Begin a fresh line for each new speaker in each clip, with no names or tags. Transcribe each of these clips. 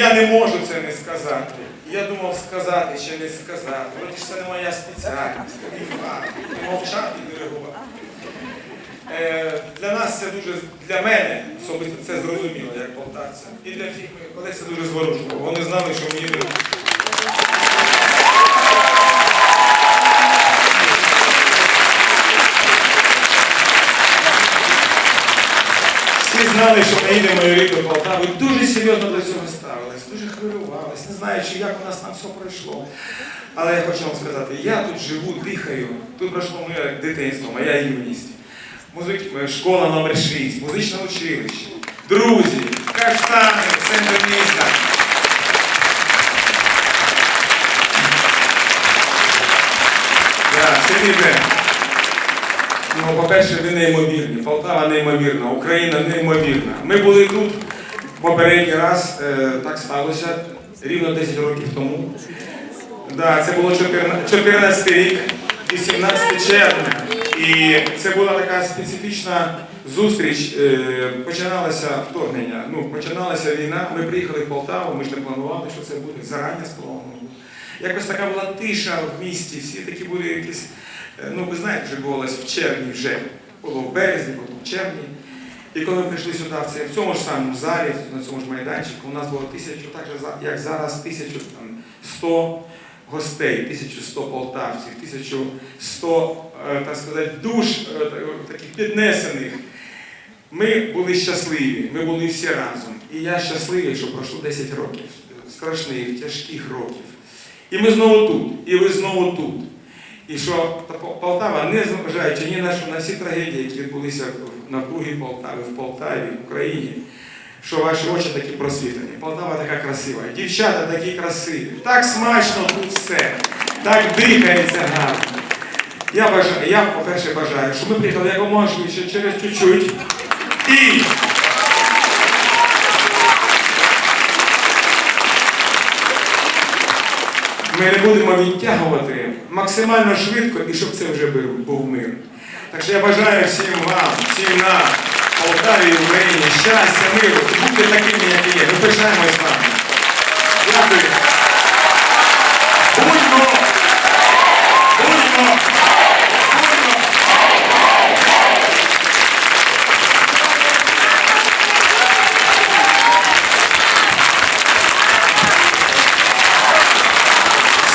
я не можу це не сказати. Я думав сказати чи не сказати. Вроді ж це не моя спеціальність, не факт. Мовчати і диригувати. Е, для нас це дуже, для мене особисто це зрозуміло, як полтавця. І для всіх моїх колег це дуже зворушливо. Вони знали, що мені Всі знали, що ми їдемо і рік до Полтави. Дуже серйозно до цього ставились, дуже хвилювались, не знаючи, як у нас там все пройшло. Але я хочу вам сказати, я тут живу, дихаю, тут пройшло моє дитинство, моя юність. Музик... е, Школа номер 6, музичне училище, друзі, каштани, центр міста. Мій бренд. Ну, по-перше, ви неймовірні. Полтава неймовірна, Україна неймовірна. Ми були тут попередній раз, е, так сталося, рівно 10 років тому. Да, це було 14, 14 рік, 18 червня. І це була така специфічна зустріч. Е, починалося вторгнення. Ну, починалася війна. Ми приїхали в Полтаву, ми ж не планували, що це буде зарані сплановано. Якось така була тиша в місті, всі такі були якісь. Е, Ну, ви знаєте, що відбувалося в червні вже. Було в березні, потім в червні. І коли ми прийшли сюди, в, це, в цьому ж самому залі, на цьому ж майданчику, у нас було тисячу, так же, як зараз, 1100 гостей, 1100 полтавців, 1100, е, так сказати, душ е, таких піднесених. Ми були щасливі, ми були всі разом. І я щасливий, що пройшло 10 років, страшних, тяжких років. І ми знову тут, і ви знову тут. І що Полтава, не зважаючи ні на на всі трагедії, які відбулися навкруги Полтави, в Полтаві, в Україні, що ваші очі такі просвітлені. Полтава така красива, дівчата такі красиві, так смачно тут все, так дихається гарно. Я бажаю, я, по-перше, бажаю, щоб ми приїхали якомога швидше, через чуть-чуть. І ми не будемо відтягувати максимально швидко і щоб це вже був, мир. Так що я бажаю всім вам, всім нам, Полтаві, Україні, щастя, миру. Будьте такими, як і є. Ми пишаємось вами. Дякую. Будьмо! Будьмо!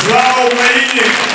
Слава Україні!